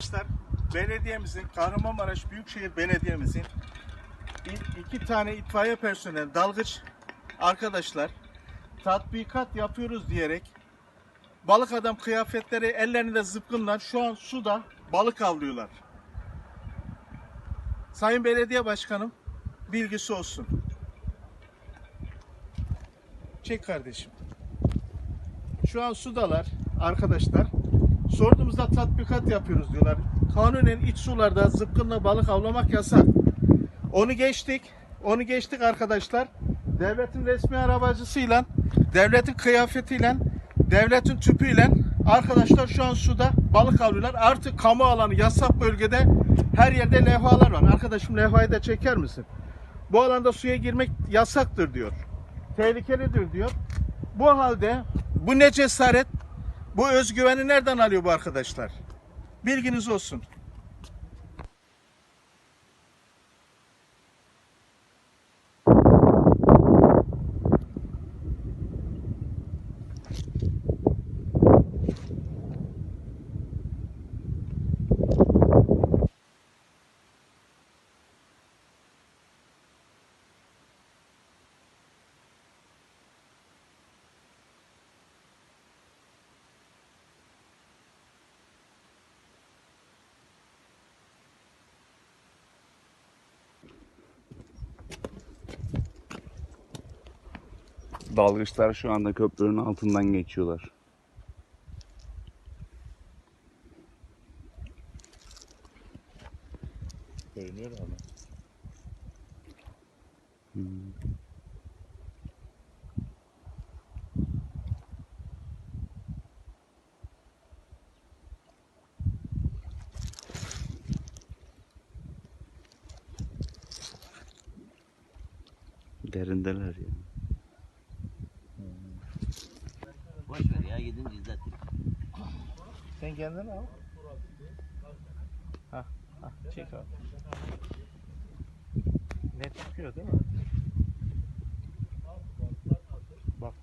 Arkadaşlar belediyemizin Kahramanmaraş Büyükşehir Belediye'mizin iki tane itfaiye personeli dalgıç arkadaşlar tatbikat yapıyoruz diyerek balık adam kıyafetleri ellerinde zıpkınlar şu an suda balık avlıyorlar. Sayın Belediye Başkanım bilgisi olsun. Çek kardeşim. Şu an sudalar arkadaşlar. Sorduğumuzda tatbikat yapıyoruz diyorlar. Kanunen iç sularda zıpkınla balık avlamak yasak. Onu geçtik. Onu geçtik arkadaşlar. Devletin resmi arabacısıyla, devletin kıyafetiyle, devletin tüpüyle arkadaşlar şu an suda balık avlıyorlar. Artık kamu alanı yasak bölgede her yerde levhalar var. Arkadaşım levhayı da çeker misin? Bu alanda suya girmek yasaktır diyor. Tehlikelidir diyor. Bu halde bu ne cesaret, bu özgüveni nereden alıyor bu arkadaşlar? Bilginiz olsun. Dalgıçlar şu anda köprünün altından geçiyorlar. Görünüyor ama. Derindeler ya. Boş ver ya gidince zaten. Sen kendin al. Ha, ha, çek al. Net çıkıyor değil mi? Bak,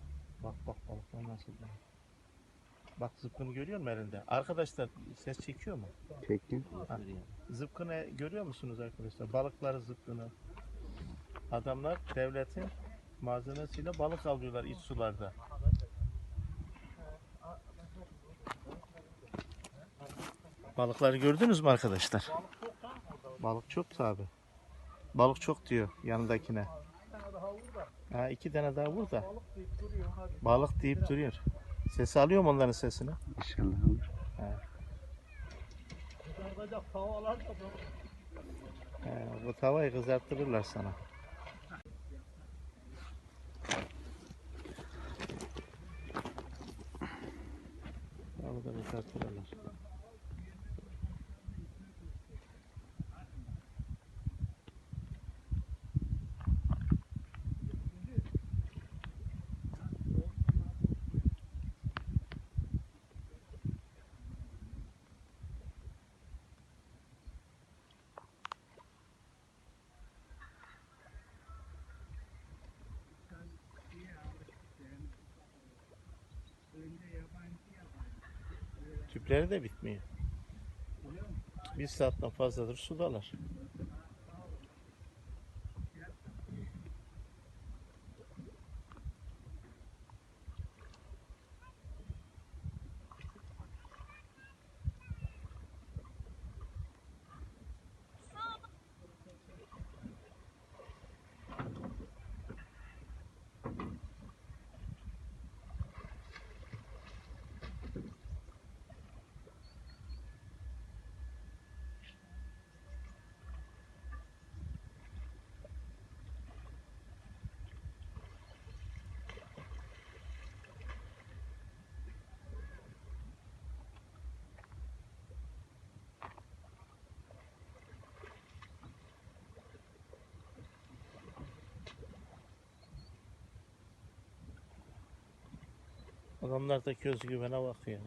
bak, bak balıklar nasıl? Bak zıpkını görüyor musun elinde? Arkadaşlar ses çekiyor mu? Çekin. Ha. Zıpkını görüyor musunuz arkadaşlar? Balıkları zıpkını. Adamlar devletin malzemesiyle balık avlıyorlar iç sularda. Balıkları gördünüz mü arkadaşlar? Balık çok tabi. Balık çok diyor yanındakine. Ha, iki tane daha burada. Balık deyip duruyor. Ses alıyor mu onların sesini? İnşallah olur. He, bu tavayı kızarttırırlar sana. Tavada kızarttırırlar. Tüpleri de bitmiyor. Bir saatten fazladır sudalar. Adamlardaki özgüvene bak ya.